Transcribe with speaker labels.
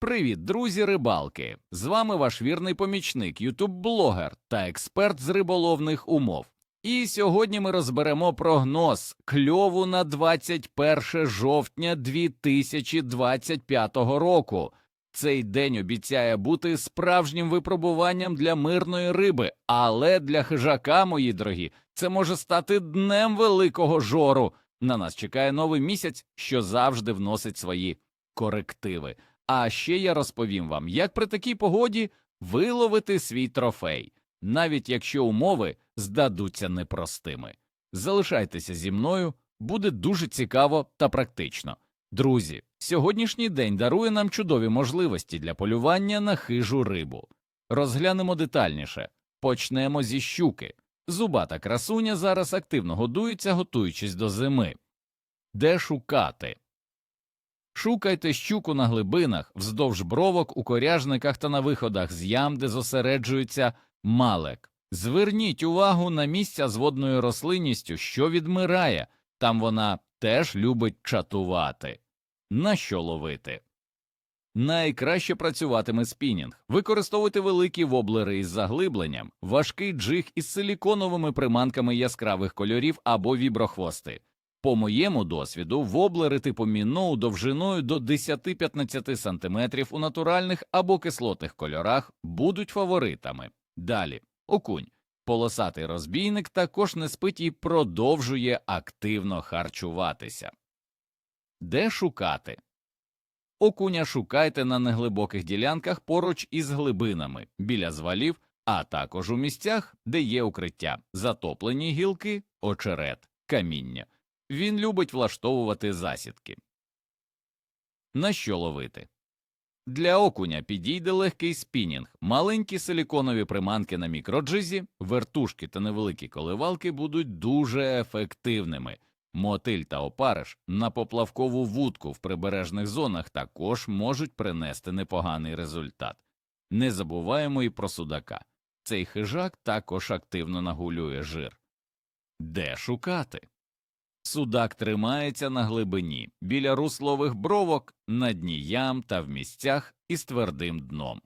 Speaker 1: Привіт, друзі рибалки! З вами ваш вірний помічник, ютуб-блогер та експерт з риболовних умов. І сьогодні ми розберемо прогноз кльову на 21 жовтня 2025 року. Цей день обіцяє бути справжнім випробуванням для мирної риби, але для хижака, мої дорогі, це може стати днем великого жору. На нас чекає новий місяць, що завжди вносить свої корективи. А ще я розповім вам, як при такій погоді виловити свій трофей, навіть якщо умови здадуться непростими. Залишайтеся зі мною, буде дуже цікаво та практично. Друзі, сьогоднішній день дарує нам чудові можливості для полювання на хижу рибу. Розглянемо детальніше. Почнемо зі щуки. Зубата красуня зараз активно годується, готуючись до зими. Де шукати? Шукайте щуку на глибинах, вздовж бровок, у коряжниках та на виходах з ям, де зосереджується малек. Зверніть увагу на місця з водною рослинністю, що відмирає, там вона теж любить чатувати. На що ловити? Найкраще працюватиме спінінг. Використовуйте великі воблери із заглибленням, важкий джиг із силіконовими приманками яскравих кольорів або віброхвости. По моєму досвіду, воблери типу міноу довжиною до 10-15 см у натуральних або кислотних кольорах будуть фаворитами. Далі окунь. Полосатий розбійник також не спить і продовжує активно харчуватися. Де шукати? Окуня шукайте на неглибоких ділянках поруч із глибинами, біля звалів, а також у місцях, де є укриття, затоплені гілки, очерет, каміння. Він любить влаштовувати засідки. На що ловити? Для окуня підійде легкий спінінг, маленькі силіконові приманки на мікроджизі, вертушки та невеликі коливалки будуть дуже ефективними. Мотиль та опариш на поплавкову вудку в прибережних зонах також можуть принести непоганий результат. Не забуваємо і про судака. Цей хижак також активно нагулює жир. Де шукати? Судак тримається на глибині, біля руслових бровок, на дні ям та в місцях із твердим дном.